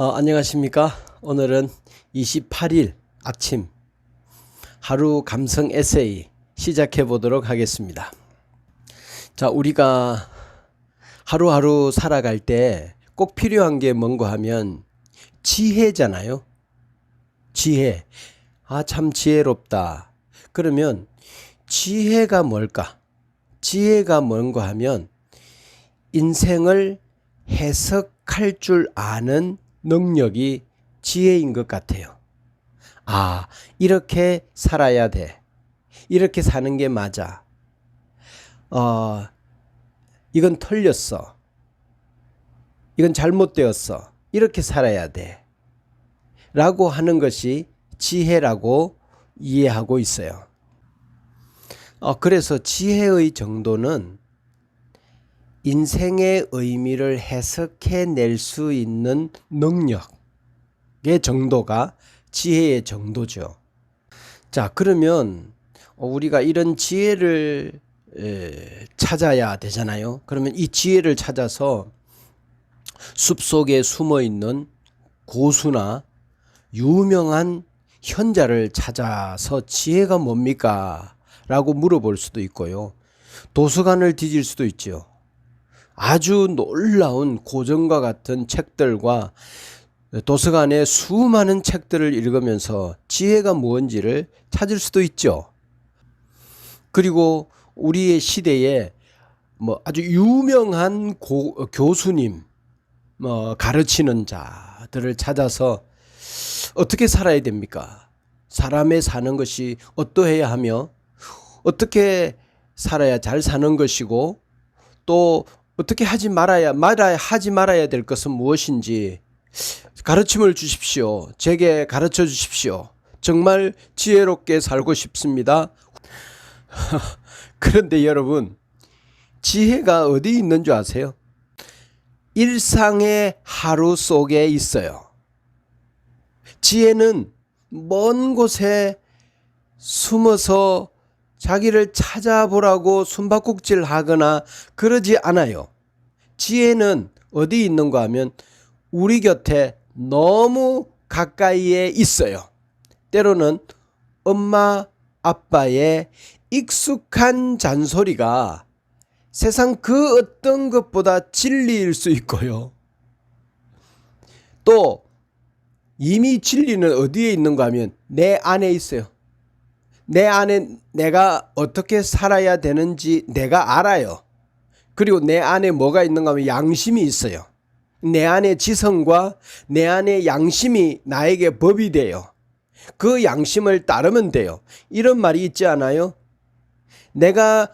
어, 안녕하십니까. 오늘은 28일 아침 하루 감성 에세이 시작해 보도록 하겠습니다. 자, 우리가 하루하루 살아갈 때 꼭 필요한 게 뭔가 하면 지혜잖아요. 지혜. 아, 참 지혜롭다. 그러면 지혜가 뭘까? 지혜가 뭔가 하면 인생을 해석할 줄 아는 능력이 지혜인 것 같아요. 아, 이렇게 살아야 돼. 이렇게 사는 게 맞아. 어, 이건 틀렸어. 이건 잘못되었어. 이렇게 살아야 돼. 라고 하는 것이 지혜라고 이해하고 있어요. 어, 그래서 지혜의 정도는 인생의 의미를 해석해 낼 수 있는 능력의 정도가 지혜의 정도죠. 자, 그러면 우리가 이런 지혜를 에, 찾아야 되잖아요. 그러면 이 지혜를 찾아서 숲 속에 숨어 있는 고수나 유명한 현자를 찾아서 지혜가 뭡니까? 라고 물어볼 수도 있고요. 도서관을 뒤질 수도 있죠. 아주 놀라운 고전과 같은 책들과 도서관에 수많은 책들을 읽으면서 지혜가 무언지를 찾을 수도 있죠. 그리고 우리의 시대에 뭐 아주 유명한 고, 교수님, 뭐 가르치는 자들을 찾아서 어떻게 살아야 됩니까? 사람의 사는 것이 어떠해야 하며 어떻게 살아야 잘 사는 것이고 또 어떻게 하지 말아야 말아야 하지 말아야 될 것은 무엇인지 가르침을 주십시오. 제게 가르쳐 주십시오. 정말 지혜롭게 살고 싶습니다. 그런데 여러분, 지혜가 어디 있는 줄 아세요? 일상의 하루 속에 있어요. 지혜는 먼 곳에 숨어서 자기를 찾아보라고 숨바꼭질 하거나 그러지 않아요. 지혜는 어디 있는가 하면 우리 곁에 너무 가까이에 있어요. 때로는 엄마, 아빠의 익숙한 잔소리가 세상 그 어떤 것보다 진리일 수 있고요. 또 이미 진리는 어디에 있는가 하면 내 안에 있어요. 내 안에 내가 어떻게 살아야 되는지 내가 알아요. 그리고 내 안에 뭐가 있는가 하면 양심이 있어요. 내 안에 지성과 내 안에 양심이 나에게 법이 돼요. 그 양심을 따르면 돼요. 이런 말이 있지 않아요? 내가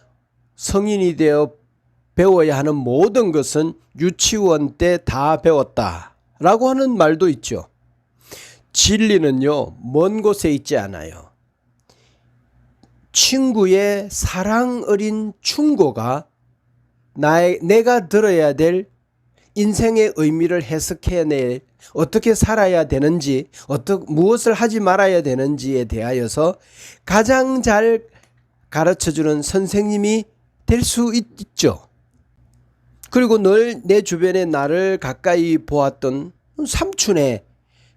성인이 되어 배워야 하는 모든 것은 유치원 때 다 배웠다. 라고 하는 말도 있죠. 진리는요, 먼 곳에 있지 않아요. 친구의 사랑 어린 충고가 나의, 내가 들어야 될 인생의 의미를 해석해낼 어떻게 살아야 되는지, 어떻게, 무엇을 하지 말아야 되는지에 대하여서 가장 잘 가르쳐 주는 선생님이 될 수 있죠. 그리고 늘 내 주변에 나를 가까이 보았던 삼촌의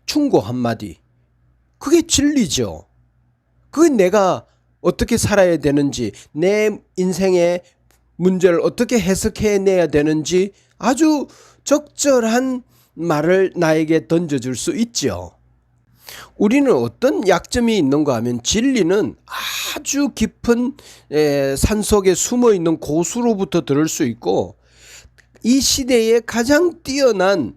충고 한마디. 그게 진리죠. 그게 내가 어떻게 살아야 되는지, 내 인생의 문제를 어떻게 해석해내야 되는지 아주 적절한 말을 나에게 던져줄 수 있죠. 우리는 어떤 약점이 있는가 하면 진리는 아주 깊은 산 속에 숨어 있는 고수로부터 들을 수 있고 이 시대에 가장 뛰어난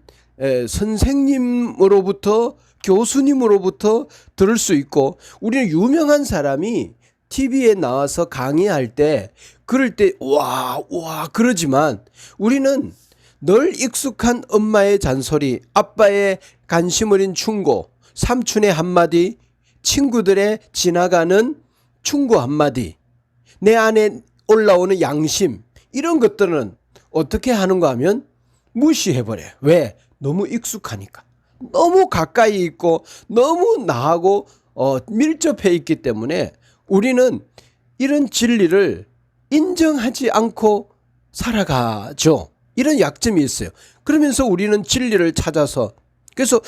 선생님으로부터 교수님으로부터 들을 수 있고 우리는 유명한 사람이 TV에 나와서 강의할 때 그럴 때 와 와 그러지만 우리는 늘 익숙한 엄마의 잔소리, 아빠의 관심 어린 충고, 삼촌의 한마디, 친구들의 지나가는 충고 한마디, 내 안에 올라오는 양심, 이런 것들은 어떻게 하는가 하면 무시해버려요. 왜? 너무 익숙하니까. 너무 가까이 있고, 너무 나하고 어, 밀접해 있기 때문에 우리는 이런 진리를 인정하지 않고 살아가죠. 이런 약점이 있어요. 그러면서 우리는 진리를 찾아서 그래서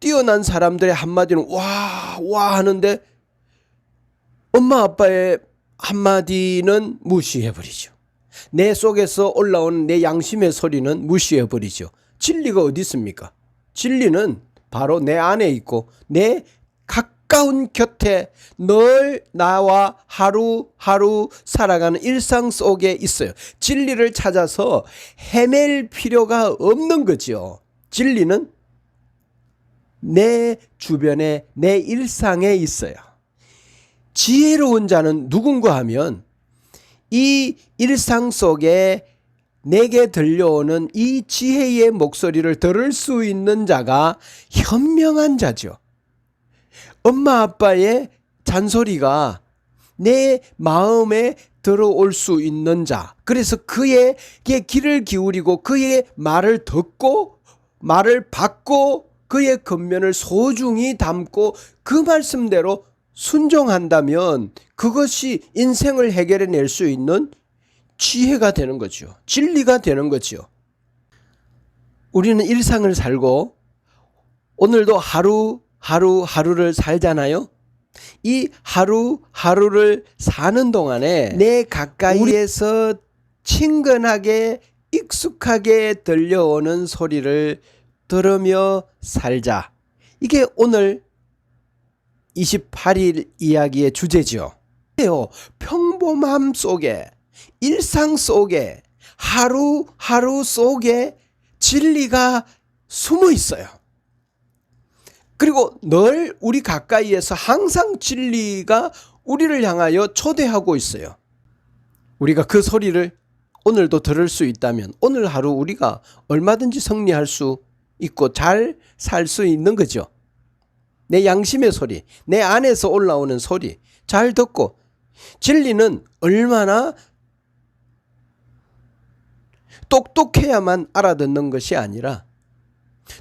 뛰어난 사람들의 한마디는 와, 와 하는데 엄마 아빠의 한마디는 무시해버리죠. 내 속에서 올라오는 내 양심의 소리는 무시해버리죠. 진리가 어디 있습니까? 진리는 바로 내 안에 있고 내 가까운 곁에 늘 나와 하루하루 살아가는 일상 속에 있어요. 진리를 찾아서 헤맬 필요가 없는 거죠. 진리는 내 주변에 내 일상에 있어요. 지혜로운 자는 누군가 하면 이 일상 속에 내게 들려오는 이 지혜의 목소리를 들을 수 있는 자가 현명한 자죠. 엄마 아빠의 잔소리가 내 마음에 들어올 수 있는 자. 그래서 그에게 귀를 기울이고 그의 말을 듣고 말을 받고 그의 겉면을 소중히 담고 그 말씀대로 순종한다면 그것이 인생을 해결해 낼 수 있는 지혜가 되는 거죠. 진리가 되는 거죠. 우리는 일상을 살고 오늘도 하루 하루 하루를 살잖아요. 이 하루 하루를 사는 동안에 내 가까이에서 친근하게 익숙하게 들려오는 소리를 들으며 살자. 이게 오늘 28일 이야기의 주제죠. 평범함 속에 일상 속에 하루하루 속에 진리가 숨어 있어요. 그리고 늘 우리 가까이에서 항상 진리가 우리를 향하여 초대하고 있어요. 우리가 그 소리를 오늘도 들을 수 있다면 오늘 하루 우리가 얼마든지 승리할 수 있고 잘 살 수 있는 거죠. 내 양심의 소리, 내 안에서 올라오는 소리 잘 듣고 진리는 얼마나 똑똑해야만 알아듣는 것이 아니라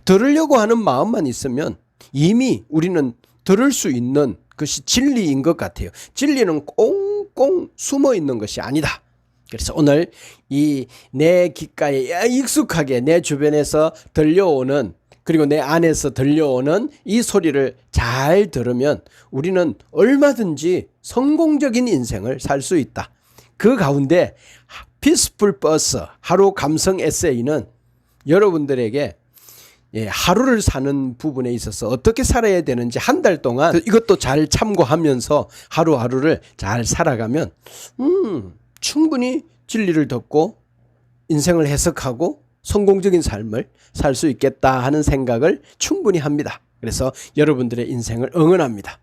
들으려고 하는 마음만 있으면 이미 우리는 들을 수 있는 것이 진리인 것 같아요. 진리는 꽁꽁 숨어 있는 것이 아니다. 그래서 오늘 이 내 귓가에 익숙하게 내 주변에서 들려오는 그리고 내 안에서 들려오는 이 소리를 잘 들으면 우리는 얼마든지 성공적인 인생을 살 수 있다. 그 가운데 피스풀 버스 하루 감성 에세이는 여러분들에게 예, 하루를 사는 부분에 있어서 어떻게 살아야 되는지 한 달 동안 이것도 잘 참고하면서 하루하루를 잘 살아가면 음, 충분히 진리를 듣고 인생을 해석하고 성공적인 삶을 살 수 있겠다 하는 생각을 충분히 합니다. 그래서 여러분들의 인생을 응원합니다.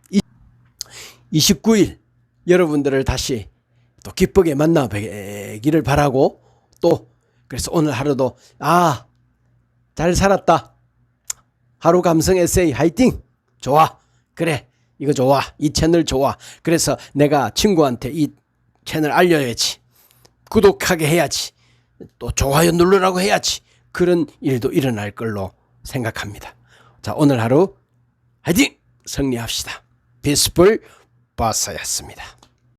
29일 여러분들을 다시 또 기쁘게 만나 뵈기를 바라고 또 그래서 오늘 하루도 아 잘 살았다 하루 감성 에세이 화이팅! 좋아. 그래. 이거 좋아. 이 채널 좋아. 그래서 내가 친구한테 이 채널 알려야지. 구독하게 해야지. 또 좋아요 누르라고 해야지. 그런 일도 일어날 걸로 생각합니다. 자 오늘 하루 화이팅! 승리합시다. 비스풀 버스였습니다